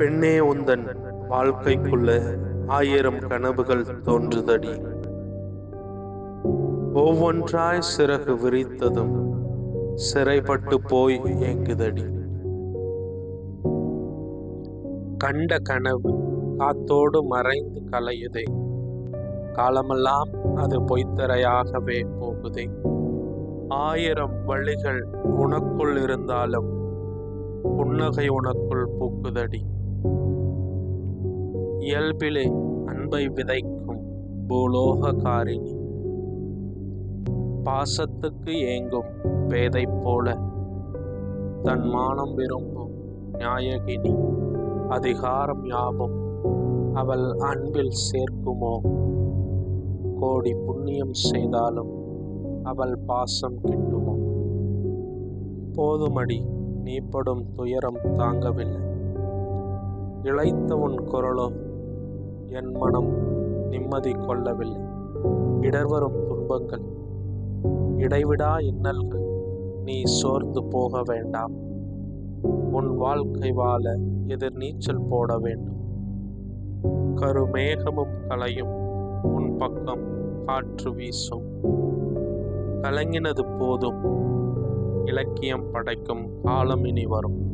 பெண்ணே உந்தன் வாழ்க்கைக்குள்ள ஆயிரம் கனவுகள் தோன்றுதடி. ஒவ்வொன்றாய் சிறகு விரித்ததும் சிறைப்பட்டு போய் இயங்குதடி கண்ட கனவு காத்தோடு மறைந்து கலையுதே. காலமெல்லாம் அது பொய்த்தரையாகவே போகுதே. ஆயிரம் வழிகள் உனக்குள் இருந்தாலும் புன்னகை உனக்குள் பூக்குதடி. இயல்பிலே அன்பை விதைக்கும் பூலோக காரிணி பாசத்துக்கு ஏங்கும் பேதை போல தன் மானம் விரும்பும் நியாயகினி அதிகாரம் யாவும் அவள் அன்பில் சேர்க்குமோ? கோடி புண்ணியம் செய்தாலும் அவள் பாசம் கிட்டுமோ? போதுமடி நீ படும் துயரம் தாங்கவில்லை. இழைத்த உன் குரலோ என் மனம் நிம்மதி கொள்ளவில்லை. இடர்வரும் துன்பங்கள். இடைவிடா இன்னல்கள். நீ சோர்ந்து போக வேண்டாம். உன் வாழ்க்கை வாழ எதிர்நீச்சல் போட வேண்டும். கருமேகமும் கலையும் உன் பக்கம் காற்று வீசும். கலங்கினது போதும். இலக்கியம் படைக்கும் காலம் இனி வரும்.